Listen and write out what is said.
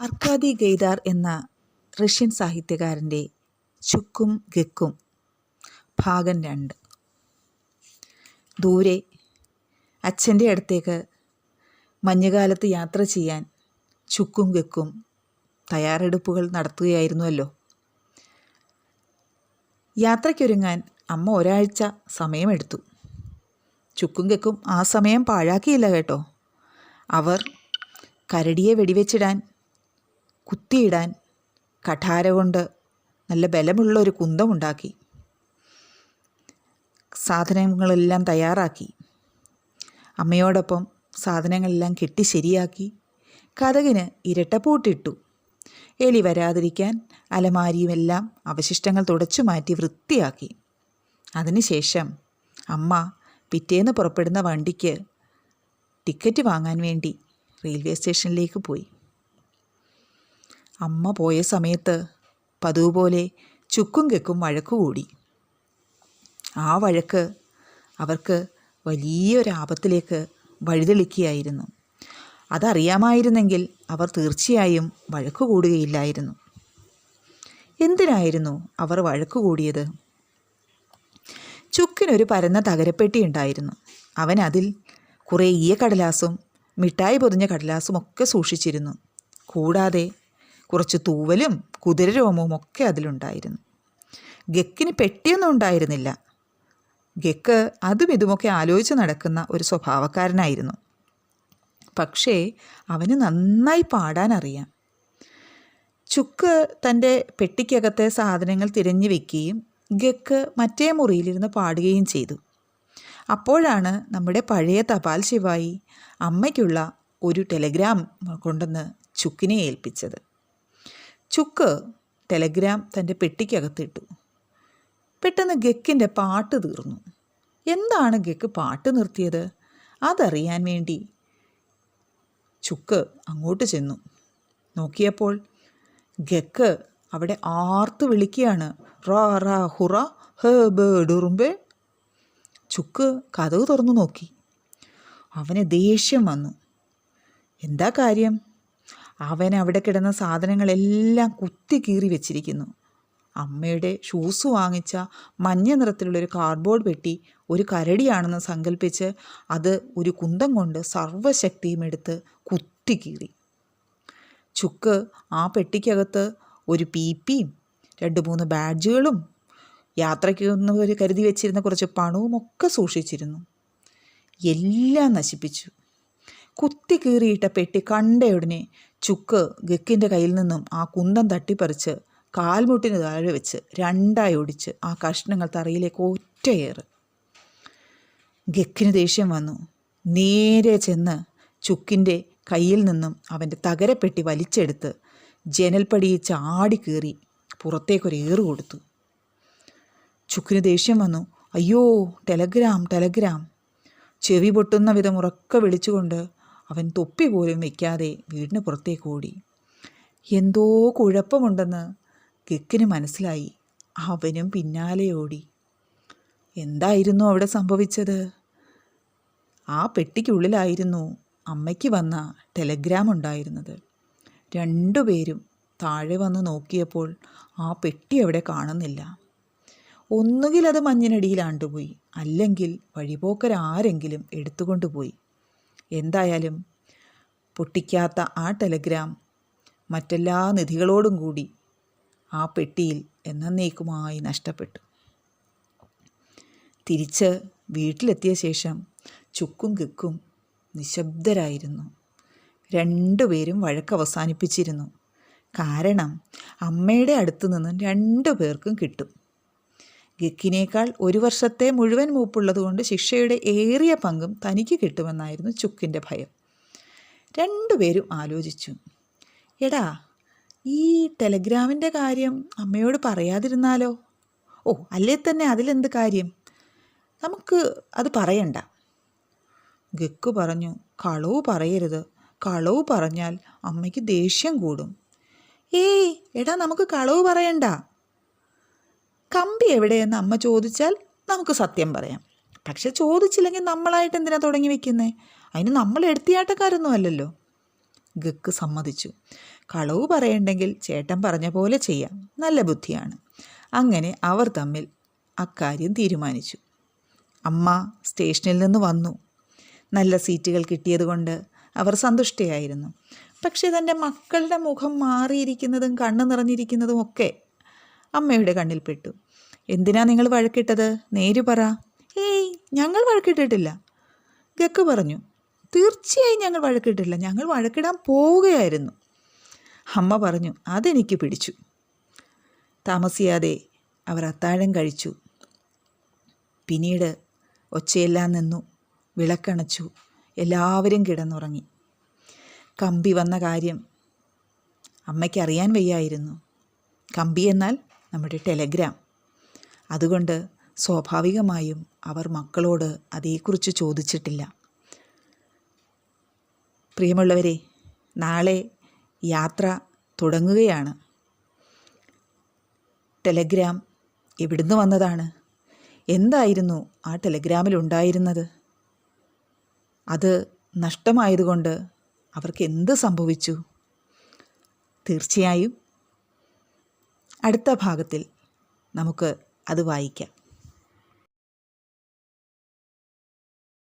അർക്കാദി ഗെയ്ദാർ എന്ന റഷ്യൻ സാഹിത്യകാരന്റെ ചുക്കും ഗക്കും. ഭാഗം രണ്ട്. ദൂരെ അച്ഛന്റെ അടുത്തേക്ക് മഞ്ഞുകാലത്ത് യാത്ര ചെയ്യാൻ ചുക്കും ഗക്കും തയ്യാറെടുപ്പുകൾ നടത്തുകയായിരുന്നുവല്ലോ. യാത്രയ്ക്കൊരുങ്ങാൻ അമ്മ ഒരാഴ്ച സമയമെടുത്തു. ചുക്കും ഗക്കും ആ സമയം പാഴാക്കിയില്ല കേട്ടോ. അവർ കരടിയെ വെടിവെച്ചിടാൻ കുത്തിയിടാൻ കഠാര കൊണ്ട് നല്ല ബലമുള്ള ഒരു കുന്തമുണ്ടാക്കി. സാധനങ്ങളെല്ലാം തയ്യാറാക്കി. അമ്മയോടൊപ്പം സാധനങ്ങളെല്ലാം കെട്ടി ശരിയാക്കി. കഥകിന് ഇരട്ടപ്പൂട്ടിട്ടു. എലി വരാതിരിക്കാൻ അലമാരിയുമെല്ലാം അവശിഷ്ടങ്ങൾ തുടച്ചു മാറ്റി വൃത്തിയാക്കി. അതിനുശേഷം അമ്മ പിറ്റേന്ന് പുറപ്പെടുന്ന വണ്ടിക്ക് ടിക്കറ്റ് വാങ്ങാൻ വേണ്ടി റെയിൽവേ സ്റ്റേഷനിലേക്ക് പോയി. അമ്മ പോയ സമയത്ത് പതിവ് പോലെ ചുക്കും കെക്കും വഴക്ക് കൂടി. ആ വഴക്ക് അവർക്ക് വലിയൊരാപത്തിലേക്ക് വഴിതെളിക്കുകയായിരുന്നു. അതറിയാമായിരുന്നെങ്കിൽ അവർ തീർച്ചയായും വഴക്ക് കൂടുകയില്ലായിരുന്നു. എന്തിനായിരുന്നു അവർ വഴക്ക് കൂടിയത്? ചുക്കിനൊരു പരന്ന തകരപ്പെട്ടി ഉണ്ടായിരുന്നു. അവൻ അതിൽ കുറേ കടലാസും മിഠായി പൊതിഞ്ഞ കടലാസും ഒക്കെ സൂക്ഷിച്ചിരുന്നു. കൂടാതെ കുറച്ച് തൂവലും കുതിരരോമവും ഒക്കെ അതിലുണ്ടായിരുന്നു. ഗക്കിന് പെട്ടിയൊന്നും ഉണ്ടായിരുന്നില്ല. ഗക്ക് അതും ഇതുമൊക്കെ ആലോചിച്ച് നടക്കുന്ന ഒരു സ്വഭാവക്കാരനായിരുന്നു. പക്ഷേ അവന് നന്നായി പാടാൻ അറിയാം ചുക്ക് തന്റെ പെട്ടിക്കകത്തെ സാധനങ്ങൾ തിരഞ്ഞു വെക്കുകയും ഗക്ക് മറ്റേ മുറിയിലിരുന്ന് പാടുകയും ചെയ്തു. അപ്പോഴാണ് നമ്മുടെ പഴയ തപാൽ ശിവായി അമ്മയ്ക്കുള്ള ഒരു ടെലഗ്രാം കൊണ്ടുവന്ന് ചുക്കിനെ ഏൽപ്പിച്ചത്. ചുക്ക് ടെലഗ്രാം തന്റെ പെട്ടിക്കകത്തിട്ടു. പെട്ടെന്ന് ഗക്കിന്റെ പാട്ട് തീർന്നു. എന്താണ് ഗക്ക് പാട്ട് നിർത്തിയത്? അതറിയാൻ വേണ്ടി ചുക്ക് അങ്ങോട്ട് ചെന്നു. നോക്കിയപ്പോൾ ഗക്ക് അവിടെ ആർത്ത് വിളിക്കുകയാണ്. റാ റാ ഹുറ ഹേ ചുക്ക് കഥവ് തുറന്നു നോക്കി. അവന് ദേഷ്യം വന്നു. എന്താ കാര്യം? അവൻ അവിടെ കിടന്ന സാധനങ്ങളെല്ലാം കുത്തി കീറി വെച്ചിരിക്കുന്നു. അമ്മയുടെ ഷൂസ് വാങ്ങിച്ച മഞ്ഞ നിറത്തിലുള്ളൊരു കാർഡ്ബോർഡ് പെട്ടി ഒരു കരടിയാണെന്ന് സങ്കല്പിച്ച് അത് ഒരു കുന്തം കൊണ്ട് സർവശക്തിയും എടുത്ത് കുത്തി കീറി. ചുക്ക് ആ പെട്ടിക്കകത്ത് ഒരു പീപ്പിയും രണ്ട് മൂന്ന് ബാഡ്ജുകളും യാത്രയ്ക്ക് ഒരു കരുതി വെച്ചിരുന്ന കുറച്ച് പണവും ഒക്കെ സൂക്ഷിച്ചിരുന്നു. എല്ലാം നശിപ്പിച്ചു. കുത്തി കീറിയിട്ട പെട്ടി കണ്ടയുടനെ ചുക്ക് ഗക്കിന്റെ കയ്യിൽ നിന്നും ആ കുന്തം തട്ടിപ്പറിച്ച് കാൽമുട്ടിന് താഴെ വെച്ച് രണ്ടായി ഒടിച്ച് ആ കഷ്ണങ്ങൾ തറയിലേക്ക് ഒറ്റയേറ്. ഗക്കിന് ദേഷ്യം വന്നു. നേരെ ചെന്ന് ചുക്കിന്റെ കയ്യിൽ നിന്നും അവന്റെ തകരപ്പെട്ടി വലിച്ചെടുത്ത് ജനൽപ്പടിയിൽ ചാടി കീറി പുറത്തേക്കൊരു ഏറ് കൊടുത്തു. ചുക്കിന് ദേഷ്യം വന്നു. അയ്യോ ടെലഗ്രാം ടെലഗ്രാം. ചെവി പൊട്ടുന്ന വിധം ഉറക്കെ വിളിച്ചുകൊണ്ട് അവൻ തൊപ്പി പോലും വയ്ക്കാതെ വീടിന് പുറത്തേക്ക് ഓടി. എന്തോ കുഴപ്പമുണ്ടെന്ന് ഗക്കിന് മനസ്സിലായി. അവനും പിന്നാലെ ഓടി. എന്തായിരുന്നു അവിടെ സംഭവിച്ചത്? ആ പെട്ടിക്കുള്ളിലായിരുന്നു അമ്മയ്ക്ക് വന്ന ടെലഗ്രാം ഉണ്ടായിരുന്നത്. രണ്ടുപേരും താഴെ വന്ന് നോക്കിയപ്പോൾ ആ പെട്ടി അവിടെ കാണുന്നില്ല. ഒന്നുകിൽ അത് മഞ്ഞിനടിയിലാണ്ടുപോയി അല്ലെങ്കിൽ വഴിപോക്കരാരെങ്കിലും എടുത്തുകൊണ്ടുപോയി. എന്തായാലും പൊട്ടിക്കാത്ത ആ ടെലഗ്രാം മറ്റെല്ലാ നിധികളോടും കൂടി ആ പെട്ടിയിൽ എന്നേക്കുമായി നഷ്ടപ്പെട്ടു. തിരിച്ച് വീട്ടിലെത്തിയ ശേഷം ചുക്കും കിക്കും നിശബ്ദരായിരുന്നു. രണ്ടുപേരും വഴക്ക് അവസാനിപ്പിച്ചിരുന്നു. കാരണം അമ്മയുടെ അടുത്തു നിന്നും രണ്ടു പേർക്കും കിട്ടും. ഗക്കിനേക്കാൾ ഒരു വർഷത്തെ മുഴുവൻ മൂപ്പുള്ളതുകൊണ്ട് ശിക്ഷയുടെ ഏറിയ പങ്കും തനിക്ക് കിട്ടുമെന്നായിരുന്നു ചുക്കിന്റെ ഭയം. രണ്ടുപേരും ആലോചിച്ചു. എടാ ഈ ടെലഗ്രാമിന്റെ കാര്യം അമ്മയോട് പറയാതിരുന്നാലോ? ഓ അല്ലേ തന്നെ അതിലെന്ത് കാര്യം? നമുക്ക് അത് പറയണ്ട. ഗക്കു പറഞ്ഞു കളവ് പറയരുത്. കളവ് പറഞ്ഞാൽ അമ്മയ്ക്ക് ദേഷ്യം കൂടും. ഏയ് എടാ നമുക്ക് കളവ് പറയണ്ട. കമ്പി എവിടെയെന്ന് അമ്മ ചോദിച്ചാൽ നമുക്ക് സത്യം പറയാം. പക്ഷെ ചോദിച്ചില്ലെങ്കിൽ നമ്മളായിട്ട് എന്തിനാ തുടങ്ങി വെക്കുന്നേ? അതിന് നമ്മൾ എടുത്തിയാട്ടക്കാരൊന്നും അല്ലല്ലോ. ഗക്ക് സമ്മതിച്ചു. കളവ് പറയണ്ടെങ്കിൽ ചേട്ടൻ പറഞ്ഞ പോലെ ചെയ്യാം. നല്ല ബുദ്ധിയാണ്. അങ്ങനെ അവർ തമ്മിൽ അക്കാര്യം തീരുമാനിച്ചു. അമ്മ സ്റ്റേഷനിൽ നിന്ന് വന്നു. നല്ല സീറ്റുകൾ കിട്ടിയതുകൊണ്ട് അവർ സന്തുഷ്ടയായിരുന്നു. പക്ഷേ തന്റെ മക്കളുടെ മുഖം മാറിയിരിക്കുന്നതും കണ്ണു നിറഞ്ഞിരിക്കുന്നതും ഒക്കെ അമ്മയുടെ കണ്ണിൽ പെട്ടു. എന്തിനാ നിങ്ങൾ വഴക്കിട്ടത്? നേര് പറ. ഏയ് ഞങ്ങൾ വഴക്കിട്ടിട്ടില്ല. ഗക്ക് പറഞ്ഞു തീർച്ചയായും ഞങ്ങൾ വഴക്കിട്ടില്ല. ഞങ്ങൾ വഴക്കിടാൻ പോവുകയായിരുന്നു. അമ്മ പറഞ്ഞു അതെനിക്ക് പിടിച്ചു. താമസിയാതെ അവർ അത്താഴം കഴിച്ചു. പിന്നീട് ഒച്ചയെല്ലാം നിന്നു വിളക്കണച്ചു എല്ലാവരും കിടന്നുറങ്ങി. കമ്പി വന്ന കാര്യം അമ്മയ്ക്ക് അറിയാൻ വയ്യായിരുന്നു. കമ്പി എന്നാൽ നമ്മുടെ ടെലഗ്രാം. അതുകൊണ്ട് സ്വാഭാവികമായും അവർ മക്കളോട് അതേക്കുറിച്ച് ചോദിച്ചിട്ടില്ല. പ്രിയമുള്ളവരെ നാളെ യാത്ര തുടങ്ങുകയാണ്. ടെലഗ്രാം എവിടുന്ന് വന്നതാണ്? എന്തായിരുന്നു ആ ടെലഗ്രാമിൽ ഉണ്ടായിരുന്നത്? അത് നഷ്ടമായതുകൊണ്ട് അവർക്ക് എന്ത് സംഭവിച്ചു? തീർച്ചയായും അടുത്ത ഭാഗത്തിൽ നമുക്ക് അത് വായിക്കാം.